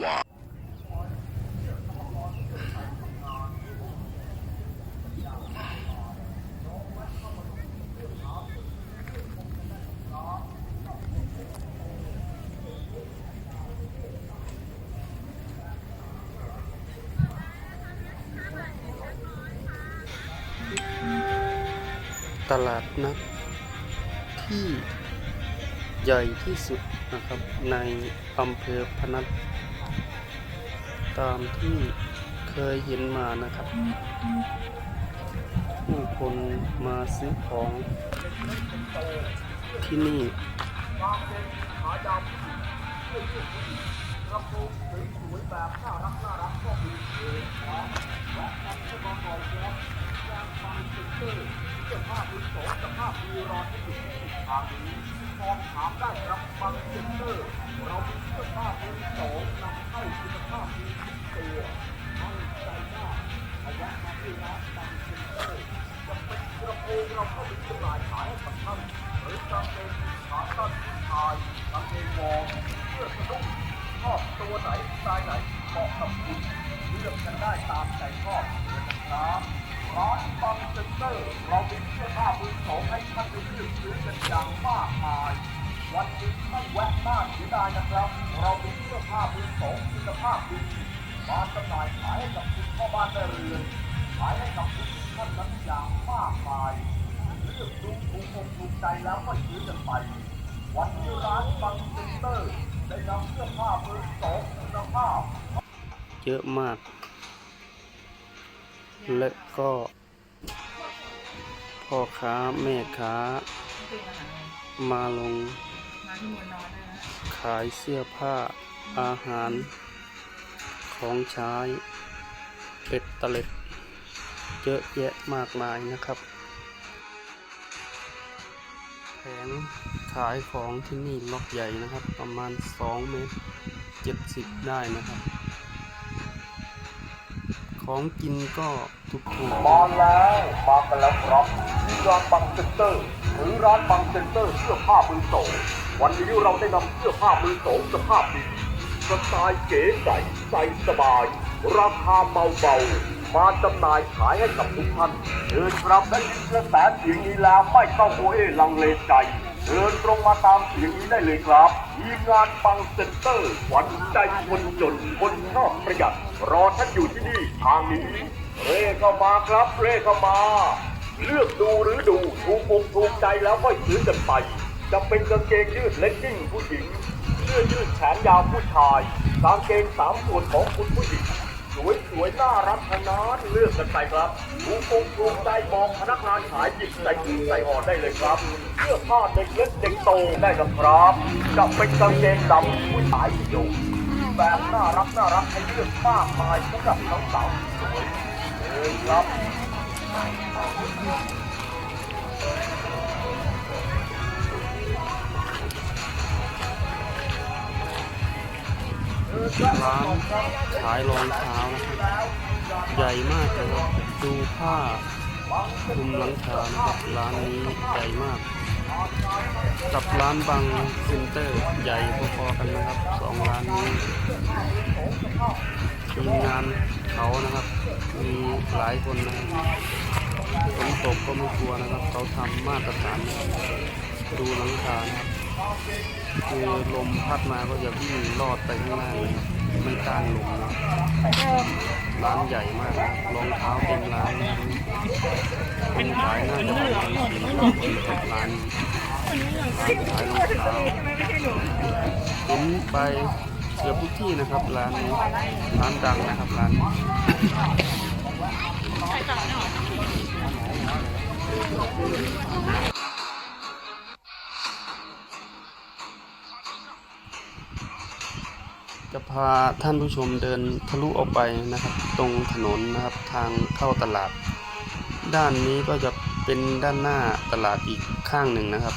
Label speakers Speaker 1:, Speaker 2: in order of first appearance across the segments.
Speaker 1: ตลาดนัดที่ใหญ่ที่สุดนะครับในอำเภอพนัส ตามที่เคยเห็นมานะครับผู้คนมาซื้อของที่นี่
Speaker 2: เซ็นเตอร์เรามีเสื้อผ้ามือสองให้ท่านได้เลือกซื้อกันอย่างมากมาย วันนี้ไม่แวะบ้านเสียดายนะครับ เรามีเสื้อผ้ามือสองคุณภาพดี มาจำหน่ายขายให้กับคุณพ่อบ้านได้เรือนขายให้กับคุณท่านนั้นอย่างมากมายเลือกดูถูกอกถูกใจแล้วก็ซื้อกันไป วันนี้ร้านบังซ็นเตอร์ได้นำเสื้อผ้ามือสองคุณภาพ
Speaker 1: เยอะมาก และก็พ่อค้าแม่ค้า มาลงขายเสื้อผ้าอาหาร ของใช้เป็ดตะเล็ดเยอะแยะมากมายนะครับ แผงขายของที่นี่ล็อกใหญ่นะครับ ประมาณ 2 เมตร 70 ได้นะครับ ของกินก็ถูกถูก
Speaker 2: มาแล้วมากันแล้วครับที่ร้านบังเซ็นเตอร์หรือร้านบังเซ็นเตอร์เสื้อผ้ามือสองวันนี้เราได้นำเสื้อผ้ามือสองสภาพดี สไตล์เก๋ไก่ใส่สบาย ราคาเบาๆ มาจำหน่ายขายให้กับทุกท่านเชิญครับได้ยินกระแสเสียงนี้แล้วไม่ต้องโอเอลังเลใจ เดินตรงมาตามเสียงนี้ได้เลยครับทีมงานบังเซ็นเตอร์ขวัญใจคนจนคนชอบประหยัด รอท่านอยู่ที่นี่ทางนี้ เร่เข้ามาครับ เร่เข้ามาเลือกดูหรือดูถูกอกถูกใจแล้วก็ซื้อกันไป จะเป็นกางเกงยืดเลกกิ้งผู้หญิง สื้อยืดแขนยาวผู้ชายกางเกงสามส่วนของคุณผู้หญิงสวยสวยๆน่ารักขนาดเลือกกันไปครับถูกอกถูกใจบอกพนักงานขายหยิบใส่ถุงใส่ห่อได้เลยครับเสื้อผ้าเด็กเล็กเด็กโตได้นะครับจะเป็นกางเกงดำผู้ชายอยู่แบบน่ารักน่ารักให้เลือกมากมายสำหรับสาวๆสวยเลยครับ
Speaker 1: ร้านขายรองเท้านะครับใหญ่มากเลยครับดูผ้าคลุมหลังคานะครับร้านนี้ใหญ่มาก กับร้านบางซ็นเตอร์ ใหญ่พอๆกันนะครับสองร้านนี้ทีมงานเขานะครับ มีหลายคนนะครับฝนตกก็ไม่กลัวนะครับ เขาทำมาตรฐานดูหลังคานะครับ คือลมพัดมาก็จะวิ่งลอดไปข้างหน้าเลยไม่ต้านลมนะร้านใหญ่มากนะรองเท้าเต็มร้านนะคนขายน่าจะประมาณสี่ห้าคนครับร้านนี้ร้านขายรองเท้าเห็นไปเกือบทุกที่นะครับร้านนี้ร้านดังนะครับร้านนี้ จะพาท่านผู้ชมเดินทะลุออกไปนะครับ ตรงถนนนะครับทางเข้าตลาด ด้านนี้ก็จะเป็นด้านหน้าตลาดอีกข้างหนึ่งนะครับ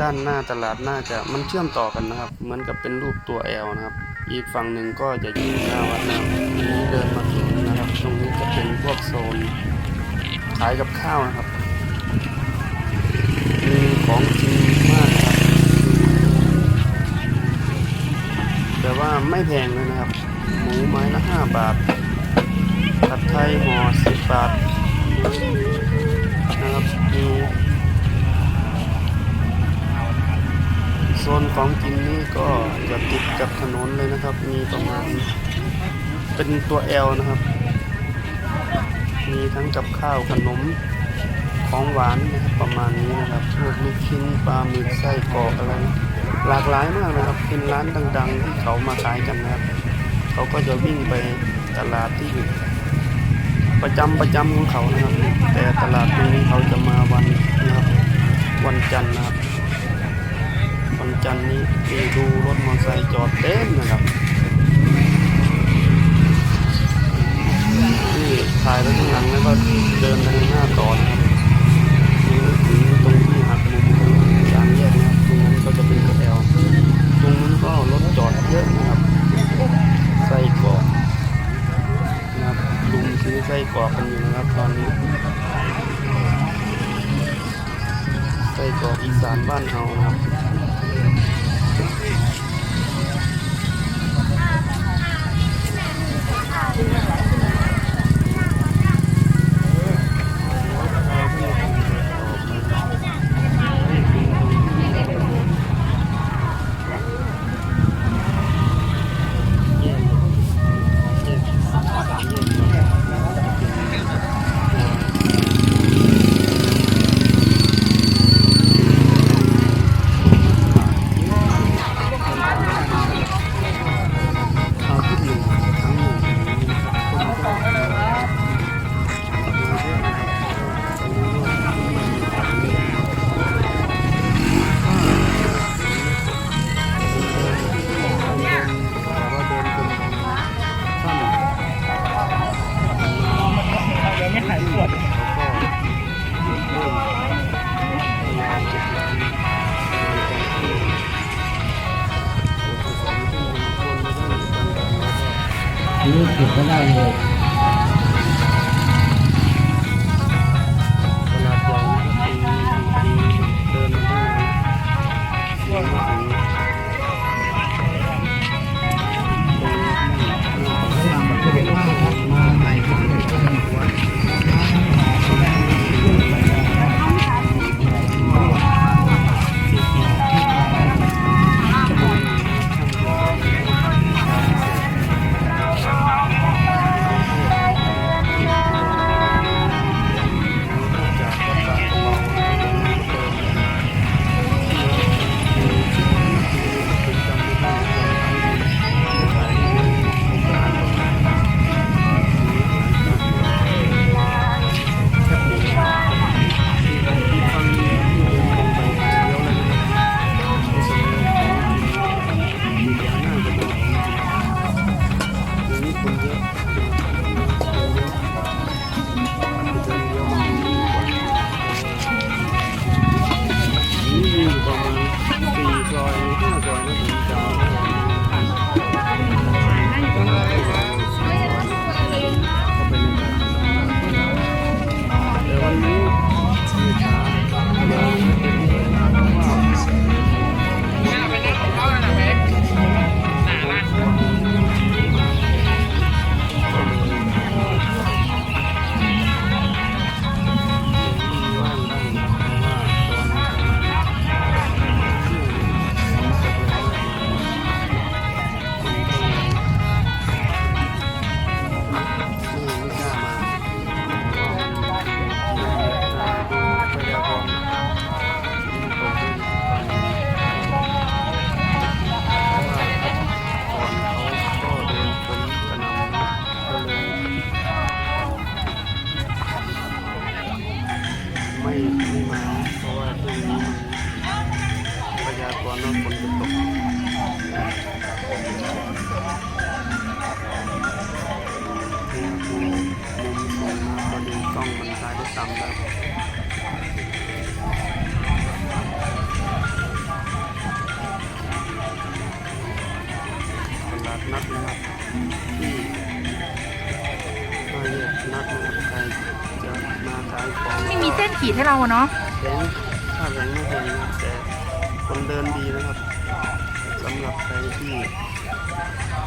Speaker 1: ด้านหน้าตลาดน่าจะมันเชื่อมต่อกันนะครับ เหมือนกับเป็นรูปตัว L นะครับ อีกฝั่งหนึ่งก็จะอยู่หน้าวัดนะครับนี้เดินมาถึงนะครับ ตรงนี้จะเป็นพวกโซนขายกับข้าวนะครับมีของกินมากนะครับ ไม่แพงเลยนะครับ หมูไม้ละห้าบาทผัดไทยห่อสิบบาทนะครับมีโซนของกินนี่ก็จะติดกับถนนเลยนะครับ มีประมาณเป็นตัว L นะครับ มีทั้งกับข้าวขนมของหวานนะครับประมาณนี้นะครับพวกลูกชิ้นปลาหมึกไส้กรอกอะไร หลากหลายมากนะครับ เป็นร้านดัง ๆ ที่เขามาขายกันนะครับ เขาก็จะวิ่งไปตลาดที่อยู่ประจำประจำของเขานะครับ แต่ตลาดตรงนี้เขาจะมาวันนะครับ วันจันทร์นะครับ วันจันทร์นี้มีดูรถมอเตอร์ไซค์จอดเต็มนะครับนี่ถ่ายไปข้างหลังแล้วก็เดินไปข้างหน้าต่อนะครับ กรอ ในกา พยากรณ์ว่าฝนจะตกนี่คือมุมสูงนะพอดีกล้องมันถ่ายได้ต่ำแล้วตลาดนัดนะครับที่ห้าแยกนัดนะครับใครจะมาขายของ
Speaker 3: ไม่มีเส้นขีดให้เราอะเนาะ
Speaker 1: เดินดีนะครับสำหรับใครที่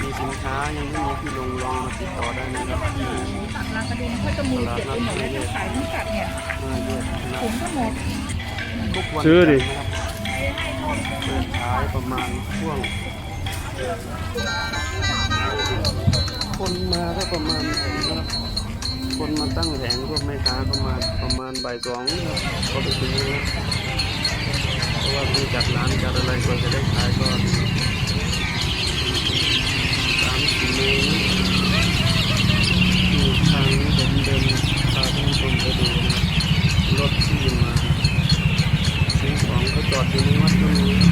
Speaker 1: มีสินค้ายังไม่มีที่ลงลองมาติดต่อได้นะครับที่
Speaker 3: ร้านกระดุมเขาจะมือเก็บไปหมดแล้วจะขายทั้งกัดเนี่ย
Speaker 1: ห้าแยกนัด
Speaker 3: ผมก็หมด
Speaker 1: ทุกวัน
Speaker 4: ซื้อดิ
Speaker 1: จันทร์นะครับเปิดขายประมาณช่วง คนมาก็ประมาณนะครับคนมาตั้งแผงพวกแม่ค้าก็มาประมาณบ่ายสองครับก็ไปถึงแล้ อะไรก็จะได้ขายก็สามสี่เมตรอยู่ทางผมเดินพาท่านผู้ชมไปดูนะครับรถที่มาซื้อของก็จอดอยู่ในวัดก็มี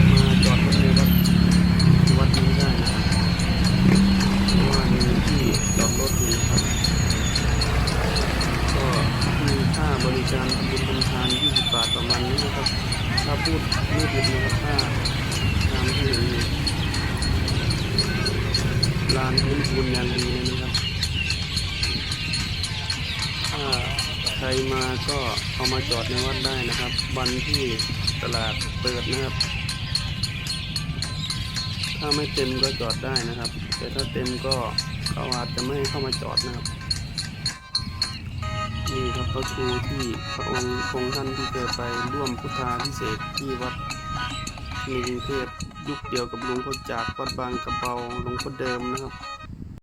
Speaker 1: บวันที่ตลาดเปิดนะครับ ถ้าไม่เต็มก็จอดได้นะครับ แต่ถ้าเต็มก็เขาอาจจะไม่ให้เข้ามาจอดนะครับนี่ครับพระครูที่พระองค์คงท่านที่เคยไปร่วมพุทธาพิเศษที่วัดในกรุงเทพยุคเดียวกับหลวงพ่อจากวัดบางกระเบาหลวงพ่อเดิมนะครับ